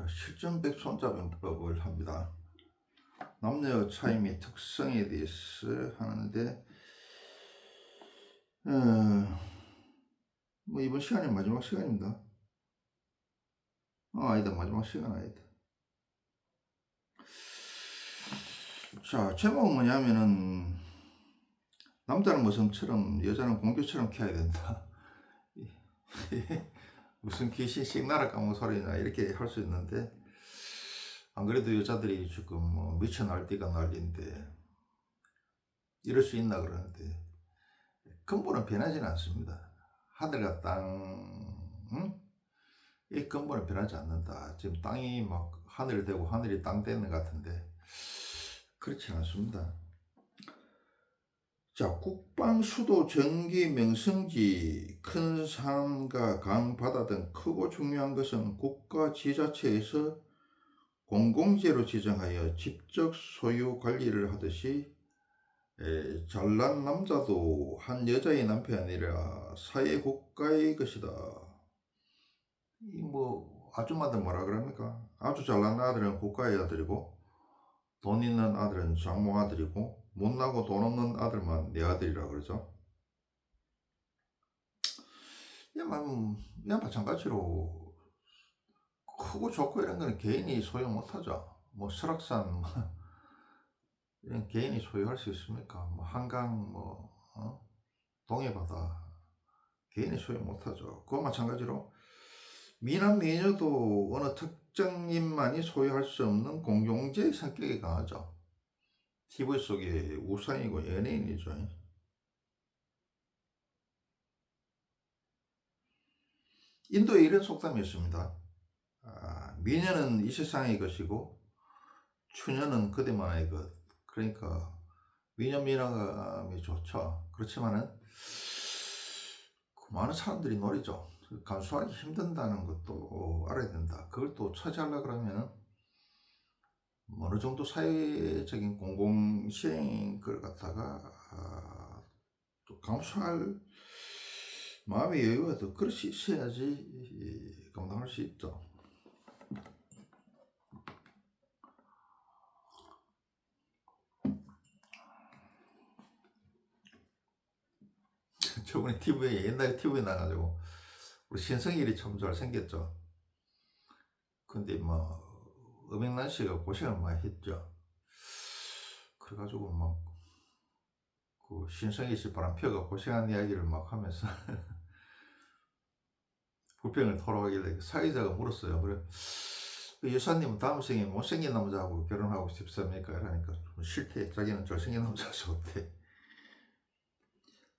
자, 실전백 손잡이법을 합니다. 남녀 차이 및 특성에 대해서 하는데, 어, 뭐 이번 시간이 마지막 시간입니다. 아, 아니다. 마지막 시간 아니다. 자, 제목은 뭐냐면은, 남자는 모성처럼 여자는 공교처럼 키워야 된다. 무슨 귀신 씩나라 까먹은 소리냐 이렇게 할 수 있는데 안 그래도 여자들이 지금 뭐 미쳐 날뛰가 난리인데 이럴 수 있나 그러는데 근본은 변하지는 않습니다. 하늘과 땅, 응? 이 근본은 변하지 않는다. 지금 땅이 막 하늘이 되고 하늘이 땅 되는 것 같은데 그렇지 않습니다. 자, 국방, 수도, 전기, 명성지, 큰 산과 강, 바다 등 크고 중요한 것은 국가 지자체에서 공공재로 지정하여 직접 소유 관리를 하듯이 에, 잘난 남자도 한 여자의 남편이 아니라 사회 국가의 것이다. 이 뭐 아줌마들 뭐라 그럽니까? 아주 잘난 아들은 국가의 아들이고 돈 있는 아들은 장모 아들이고 못나고 돈 없는 아들만 내 아들이라 그러죠. 야만 야 마찬가지로 크고 좋고 이런 거는 개인이 소유 못하죠. 뭐 설악산 뭐 이런 개인이 소유할 수 있습니까? 뭐 한강 뭐 어? 동해바다 개인이 소유 못하죠. 그와 마찬가지로 미남 미녀도 어느 특정인만이 소유할 수 없는 공용제의 성격이 강하죠. TV 속에 우상이고 연예인이죠. 인도에 이런 속담이 있습니다. 아, 미녀는 이 세상의 것이고 추녀는 그대만의 것. 그러니까 미녀 미남이 좋죠. 그렇지만은 그 많은 사람들이 노리죠. 감수하기 힘든다는 것도 알아야 된다. 그걸 또 차지하려 그러면은 어느 정도 사회적인 공공 시행 걸 갖다가 아, 또 감수할 마음의 여유가 더 그릇이 있어야지 이, 감당할 수 있죠. 저번에 TV에 옛날에 TV에 나가지고 우리 신성일이 참 잘 생겼죠. 근데 뭐 음행난 씨가 고생을 많이 했죠. 그래가지고 막 그 신성일 씨 바람펴가 고생한 이야기를 막 하면서 불평을 토로하길래 사회자가 물었어요. 그래 그 여사님은 다음 생에 못생긴 남자하고 결혼하고 싶습니까? 이러니까 좀 싫대. 자기는 잘생긴 남자가 좋대.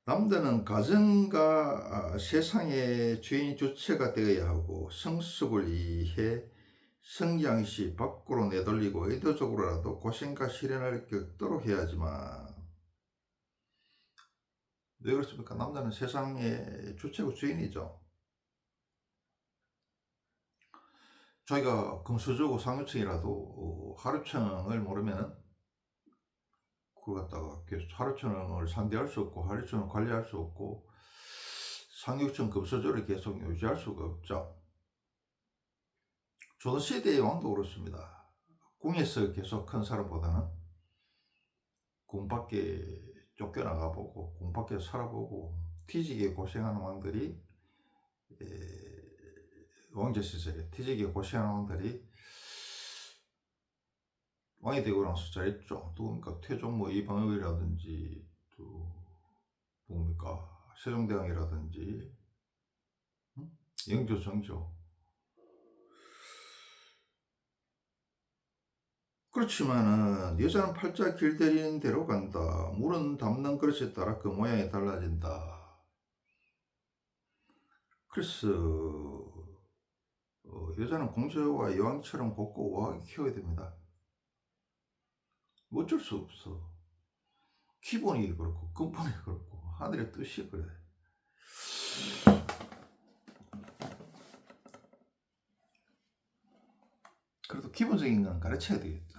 남자는 가정과 아, 세상의 주인 주체가 되어야 하고 성숙을 이해 성장 시 밖으로 내돌리고 의도적으로라도 고생과 시련을 겪도록 해야지만 왜 그렇습니까? 남자는 세상의 주체고 주인이죠. 저희가 금수저고 상류층이라도 하루층을 모르면은 그거 갖다가 하루층을 상대할 수 없고 하루층을 관리할 수 없고 상류층 금수저를 계속 유지할 수가 없죠. 조선시대의 왕도 그렇습니다. 궁에서 계속 큰 사람보다는 궁 밖에 쫓겨나가 보고 궁 밖에 살아보고 뒤지게 고생하는 왕들이 에, 왕조 시절에 뒤지게 고생하는 왕들이 왕이 되고 나서 잘했죠. 누굽니까? 태종 뭐 이방역이라든지 또 뭡니까? 세종대왕이라든지 응? 영조 정조 그렇지만은 여자는 팔자 길들이는 대로 간다. 물은 담는 그릇에 따라 그 모양이 달라진다. 그래서 어, 여자는 공주와 여왕처럼 곱고 우아하게 키워야 됩니다. 어쩔 수 없어. 기본이 그렇고 근본이 그렇고 하늘의 뜻이 그래. 그래도 기본적인 건 가르쳐야 되겠다.